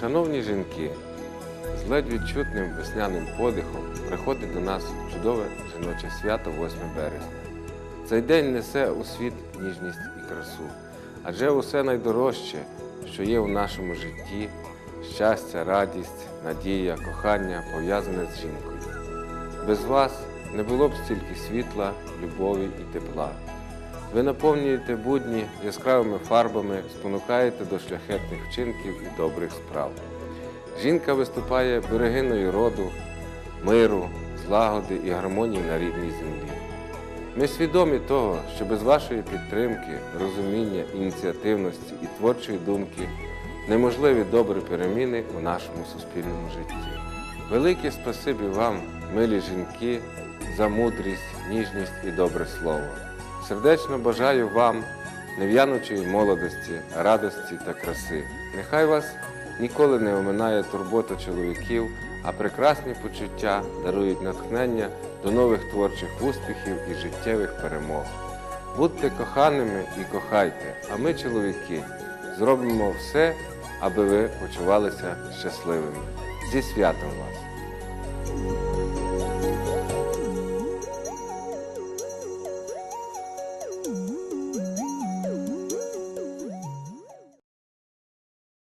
Шановні жінки, з ледь відчутним весняним подихом приходить до нас чудове жіноче свято 8 березня. Цей день несе у світ ніжність і красу, адже усе найдорожче, що є у нашому житті щастя, радість, надія, кохання пов'язане з жінкою. Без вас не було б стільки світла, любові і тепла. Ви наповнюєте будні яскравими фарбами, спонукаєте до шляхетних вчинків і добрих справ. Жінка виступає берегиною роду, миру, злагоди і гармонії на рідній землі. Ми свідомі того, що без вашої підтримки, розуміння, ініціативності і творчої думки неможливі добрі переміни у нашому суспільному житті. Велике спасибі вам, милі жінки, за мудрість, ніжність і добре слово. Сердечно бажаю вам нев'янучої молодості, радості та краси. Нехай вас ніколи не оминає турбота чоловіків, а прекрасні почуття дарують натхнення до нових творчих успіхів і життєвих перемог. Будьте коханими і кохайте, а ми, чоловіки, зробимо все, аби ви почувалися щасливими. Зі святом вас!